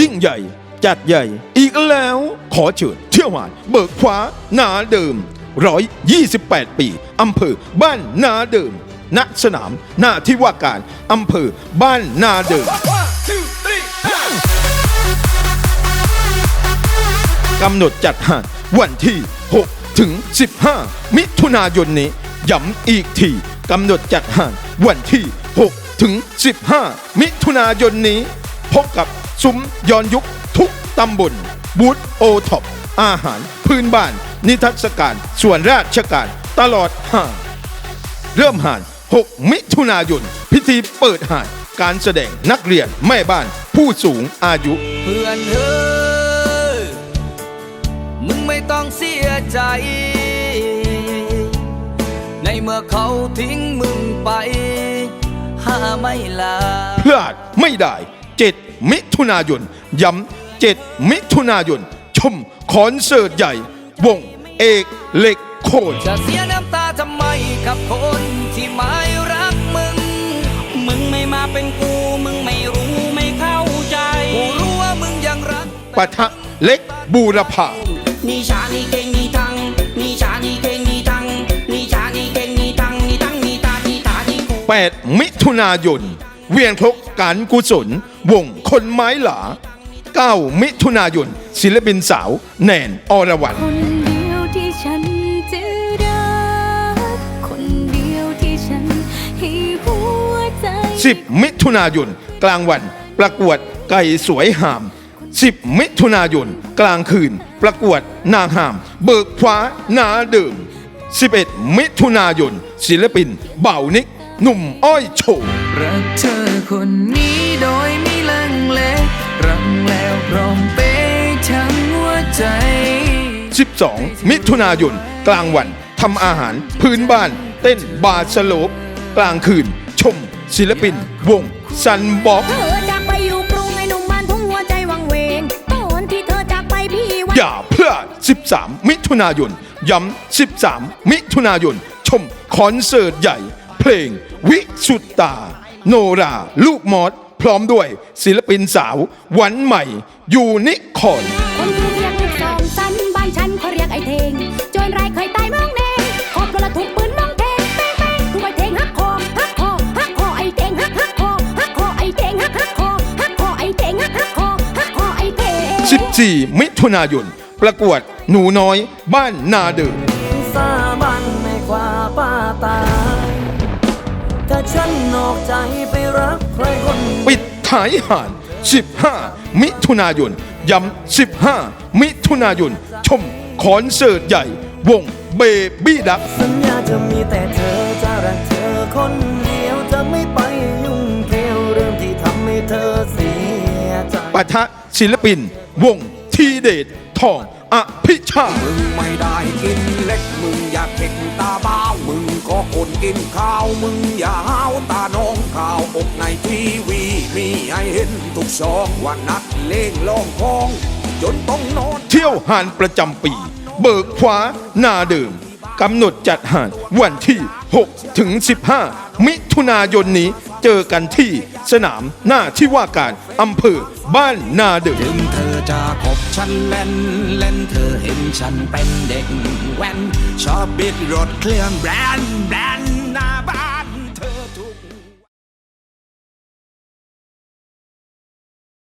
ยิ่งใหญ่ จัดใหญ่อีกแล้ว ขอเชิญเที่ยวหานเบิกฟ้านาเดิม 128 ปีอำเภอบ้านนาเดิม ณสนามหน้าที่ว่าการอำเภอบ้านนาเดิม กำหนดจัดหาดวันที่ 6 ถึง 15 มิถุนายนนี้ ย้ำอีกทีกำหนดจัดหาดวันที่ 6 ถึง 15 มิถุนายนนี้ พบกับ ซุ้มย้อนยุคทุกตำบลบูธโอท็อปอาหาร พื้นบ้าน นิทรรศการ ส่วนราชการ ตลอดหาดเริ่มหาน 6 มิถุนายน พิธีเปิดหาน การแสดงนักเรียนแม่บ้าน ผู้สูงอายุ เพื่อนเฮ้ยมึงไม่ต้องเสียใจ ในเมื่อเขาทิ้งมึงไป หาไม่ลาพลาดไม่ได้7มิ ถุนายน ย้ำ7มิถุนายน ชมคอนเสิร์ตใหญ่ วงเอกเหล็กโคนจะเสียน้ำตาทำไมกับคนที่ไม่รักมึง มึงไม่มาเป็นกู มึงไม่รู้ไม่เข้าใจ กูรู้ว่ามึงยังรักปะทะเล็กบูรพานี่ชานี่เก่งนี่ทังนี่ชานี่เก่งนี่ทังนี่ชานี่เก่งนี่ทังนี่ทังนี่ตาที่ตาที่กู8มิถุนายน เวียงครกการกุศล วงคนไม้หลา 9 มิถุนายน ศิลปินสาว แนนอรวรรณคนเดียวที่ฉันจะรักคนเดียวที่ฉันให้หัวใจ10 มิถุนายน กลางวัน ประกวดไก่สวยหาม 10 มิถุนายน กลางคืน ประกวดนางหาม เบิกฟ้านาเดิม 11 มิถุนายน ศิลปิน เบ่าวนิก หนุ่มอ้อยโชว์รักเธอคนนี้โดยไม่ลังเลรักแล้วพร้อมเปย์ทั้งหัวใจ 12 มิถุนายน กลางวันทำอาหาร พื้นบ้าน เต้นบาสโลป กลางคืน ชม ศิลปิน วงซันบ็อกเธอจากไปอยู่กรุงไอ้หนุ่มบ้านทุ่งหัวใจวังเวงตอนที่เธอจากไปพี่ว่าอย่าพลาด 13 มิถุนายน ย้ำ 13 มิถุนายน ชมคอนเสิร์ตใหญ่ เพลง วิสุตตา โนรา ลูกมอสพร้อมด้วย ศิลปินสาว วันใหม่ ยูนิคอร์นคนกรุงเรียกลูกสองสันบ้านฉันเขาเรียกไอ้เทงโจรไรเคยตายเมืองเนงขอบกระถูกปืนน้องเทงเป้งเป้งถูกไอ้เทงหักคอหักคอหักคอไอ้เทงหักหักคอหักคอไอ้เทงหักหักคอหักคอไอ้เทงหักหักคอหักคอไอ้เทง14 มิถุนายนประกวดหนูน้อย บ้านนาเดิม อกใจไปรักใครคนปิดท้ายห่าน 15 มิถุนายน ย้ำ 15 มิถุนายน ชมคอนเสิร์ตใหญ่ วงเบบี้ดัก สัญญาจะมีแต่เธอจะรักเธอคนเดียวจะไม่ไปยุ่งเกี่ยวเรื่องที่ทำให้เธอเสียใจปะทะศิลปิน วงทีเดชทองอภิชาติ มึงไม่ได้กินเล็กมึงอย่าเข็กตาบ้าวมึง ก็คนกินข้าวมึงอย่าห้าวตาน้องข่าวอกในทีวี มีให้เห็นทุกช่องว่านักเลงล่องพอง จนต้องนอน เที่ยวหานประจำปี เบิกฟ้านาเดิมกำหนดจัดหานวันที่ 6 ถึง 15 มิถุนายนนี้เจอกันที่สนามหน้าที่ว่าการอำเภอบ้านนาเดิมถึงเธอจะคบฉันเล่น เล่นเธอเห็นฉันเป็นเด็กแว้น ชอบบิดรถเครื่องแบรนด์แบรนด์